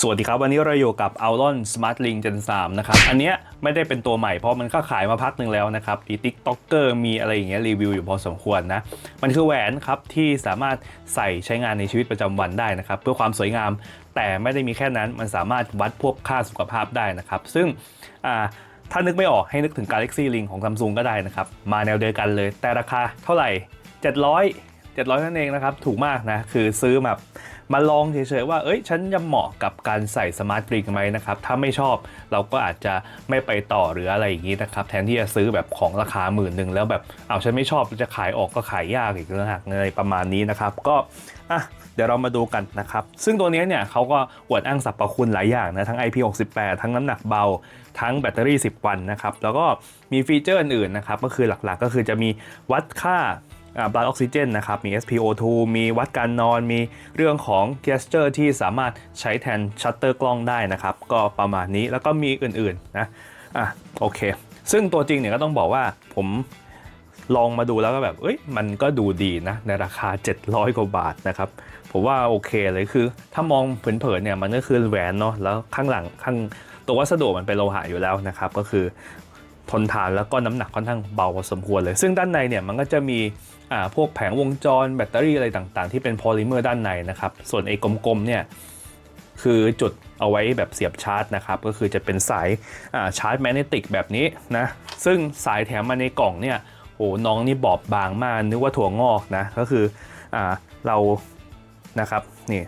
สวัสดีครับ วันนี้เราอยู่กับ a u r o n Smart Link Gen 3 นะครับ อันเนี้ยไม่ได้เป็นตัวใหม่เพราะมันก็ขายมาพักหนึ่งแล้วนะครับมี TikToker มีอะไรอย่างเงี้ยรีวิวอยู่พอสมควรนะ มันคือแหวนครับที่สามารถใส่ใช้งานในชีวิตประจำวันได้นะครับ เพื่อความสวยงามแต่ไม่ได้มีแค่นั้นมันสามารถวัดพวกค่าสุขภาพได้นะครับ ซึ่งอ่าถ้านึกไม่ออกให้นึกถึง Galaxy Link ของ Samsung ก็ได้นะครับ มาแนวเดียวกันเลย แต่ราคาเท่าไหร่ 700 700นั่นเองนะครับ ถูกมากนะ คือซื้อแบบมาลองเฉยๆว่า เอ้ย ฉันจะเหมาะกับการใส่สมาร์ทกริงไหมนะครับ ถ้าไม่ชอบเราก็อาจจะไม่ไปต่อหรืออะไรอย่างนี้นะครับ แทนที่จะซื้อแบบของราคาหมื่นหนึ่งแล้วแบบ เอาฉันไม่ชอบจะขายออกก็ขายยากอีกนะฮะในประมาณนี้นะครับ ก็อะเดี๋ยวเรามาดูกันนะครับ ซึ่งตัวนี้เนี่ยเขาก็อวดอ้างสรรพคุณหลายอย่างนะ ทั้ง IP68 ทั้งน้ำหนักเบา ทั้งแบตเตอรี่ 10 วันนะครับ แล้วก็มีฟีเจอร์อื่นๆนะครับ ก็คือหลักๆก็คือจะมีวัดค่า บลัดออกซิเจนนะครับ มี SpO2 มีวัดการนอน มีเรื่องของ gesture ที่สามารถใช้แทนชัตเตอร์กล้องได้นะครับ ก็ประมาณนี้แล้วก็มีอื่นๆนะอะโอเค ซึ่งตัวจริงเนี่ยก็ต้องบอกว่าผมลองมาดูแล้วก็แบบ เอ้ย มันก็ดูดีนะ ในราคา 700 กว่าบาทนะครับ ผมว่าโอเคเลยคือ ถ้ามองเผินๆเนี่ยมันก็คือแหวนเนาะ แล้วข้างหลังข้างตัววัสดุมันเป็นโลหะอยู่แล้วนะครับ ก็คือ ทนทานแล้วก็น้ำหนักค่อนข้างเบาพอสมควรเลย ซึ่งด้านในเนี่ยมันก็จะมีอ่าพวกแผงวงจรแบตเตอรี่อะไรต่างๆ ที่เป็นโพลิเมอร์ด้านในนะครับ ส่วนไอ้กลมๆเนี่ยคือจุดเอาไว้แบบเสียบชาร์จนะครับ ก็คือจะเป็นสายอ่าชาร์จแมกเนติกแบบนี้นะ ซึ่งสายแถมมาในกล่องเนี่ยโอ้น้องนี่บอบบางมากนึกว่าถั่วงอกนะ ก็คืออ่าเรานะครับนี่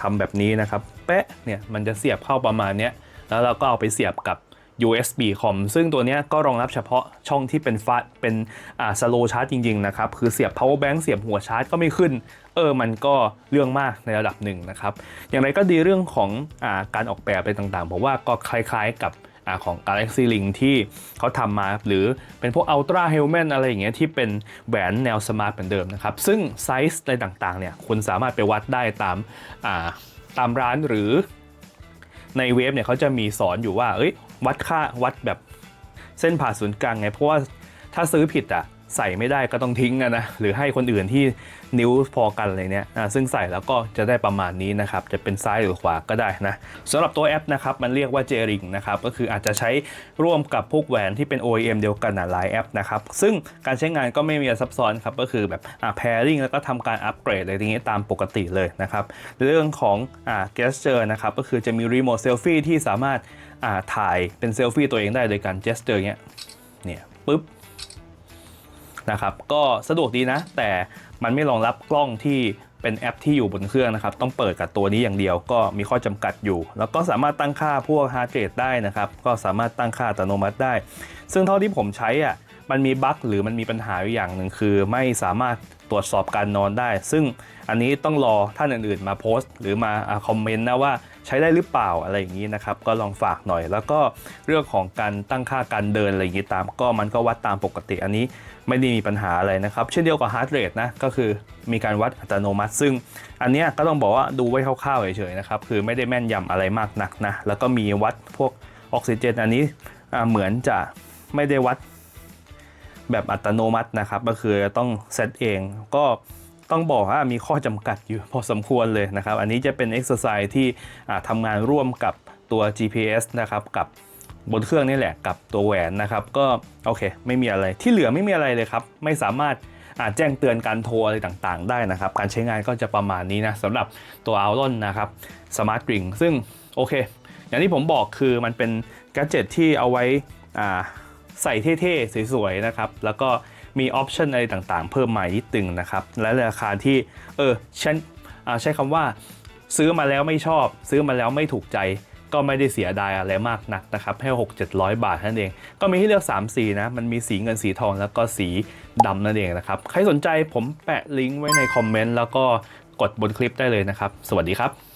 ทำแบบนี้นะครับเป๊ะเนี่ยมันจะเสียบเข้าประมาณเนี้ยแล้วเราก็เอาไปเสียบกับ USB คอมซึ่งตัวนี้ก็รองรับเฉพาะช่องที่เป็นฟาเป็นอ่าสโลชาร์จจริง ๆ นะครับ คือเสียบ power bank เสียบหัวชาร์จก็ไม่ขึ้น เออ มันก็เรื่องมากในระดับหนึ่งนะครับ อย่างไรก็ดีเรื่องของอาการออกแบบอะไรต่างๆผมว่าก็คล้ายๆกับอาของ Galaxy Link ที่เขาทำมาหรือเป็นพวก Ultra Helmet อะไรอย่างเงี้ยที่เป็นแหวนแนวสมาร์ทเหมือนเดิมนะครับ ซึ่งไซส์อะไรต่างๆเนี่ยคุณสามารถไปวัดได้ตามอ่าตามร้านหรือในเว็บเนี่ยเขาจะมีสอนอยู่ว่า เอ้ย วัดค่าวัดแบบเส้นผ่าศูนย์กลางไง เพราะว่าถ้าซื้อผิดอะ ใส่ไม่ได้ก็ต้องทิ้งอะนะ หรือให้คนอื่นที่นิ้วพอกันอะไรเนี่ยอะซึ่งใส่แล้วก็จะได้ประมาณนี้นะครับ จะเป็นซ้ายหรือขวาก็ได้นะสำหรับตัวแอปนะครับ มันเรียกว่า J-Ring นะครับ ก็คืออาจจะใช้ร่วมกับพวกแหวนที่เป็น OEM เดียวกันนะหลายแอปนะครับ ซึ่งการใช้งานก็ไม่มีอะซับซ้อนครับ ก็คือแบบอ่า pairing แล้วก็ทำการอัปเกรดอะไรอย่างเงี้ยตามปกติเลยนะครับ เรื่องของอ่า gesture นะครับ ก็คือจะมี remote selfie ที่สามารถอ่าถ่ายเป็นเซลฟี่ตัวเองได้โดยการ gesture เงี้ย เนี่ยปุ๊บ นะครับก็สะดวกดีนะ แต่มันไม่รองรับกล้องที่เป็นแอปที่อยู่บนเครื่องนะครับ ต้องเปิดกับตัวนี้อย่างเดียวก็มีข้อจำกัดอยู่ แล้วก็สามารถตั้งค่าพวกฮาร์ดเรทได้นะครับ ก็สามารถตั้งค่าอัตโนมัติได้ ซึ่งเท่าที่ผมใช้อะ มันมีบั๊กหรือมันมีปัญหาอยู่อย่างหนึ่งคือ ไม่สามารถตรวจสอบการนอนได้ ซึ่งอันนี้ต้องรอท่านอื่นๆ มาโพสต์ หรือมาคอมเมนต์นะว่าใช้ได้หรือเปล่าอะไรอย่างนี้นะครับ ก็ลองฝากหน่อย แล้วก็เรื่องของการตั้งค่าการเดินอะไรอย่างนี้ตาม ก็มันก็วัดตามปกติอันนี้ไม่ได้มีปัญหาอะไรนะครับ เช่นเดียวกับ heart rate นะก็คือมีการวัดอัตโนมัติ ซึ่งอันนี้ก็ต้องบอกว่าดูไว้คร่าวๆเฉยๆนะครับคือไม่ได้แม่นยำอะไรมากนักนะแล้วก็มีวัดพวกออกซิเจนอันนี้เหมือนจะไม่ได้วัด แบบอัตโนมัตินะครับ ก็คือต้องเซตเอง ก็ต้องบอกว่ามีข้อจำกัดอยู่พอสมควรเลยนะครับ อันนี้จะเป็นเอ็กซ์ไซส์ที่ทำงานร่วมกับตัว GPS นะครับ กับบนเครื่องนี่แหละกับตัวแหวนนะครับ ก็โอเค ไม่มีอะไรที่เหลือไม่มีอะไรเลยครับ ไม่สามารถอาแจ้งเตือนการโทรอะไรต่างๆ ได้นะครับ การใช้งานก็จะประมาณนี้นะสำหรับตัว a u r o n นะครับ Smart Ring ซึ่งโอเค อย่างที่ผมบอกคือมันเป็นแกดเจิตที่เอาไว้อ่า ใส่เท่ๆ สวยๆ นะครับ แล้วก็มีออปชันอะไรต่างๆ เพิ่มมานิดตึงนะครับ และราคาที่ เออฉันใช้คำว่า ซื้อมาแล้วไม่ชอบ ซื้อมาแล้วไม่ถูกใจ ก็ไม่ได้เสียดายอะไรมากนักนะครับให้6 700 บาทนั่นเอง ก็มีให้เลือก 3 สีนะ มันมีสีเงินสีทองแล้วก็สีดำนั่นเองนะครับ ใครสนใจผมแปะลิงก์ไว้ในคอมเมนต์แล้วก็กดบนคลิปได้เลยนะครับ สวัสดีครับ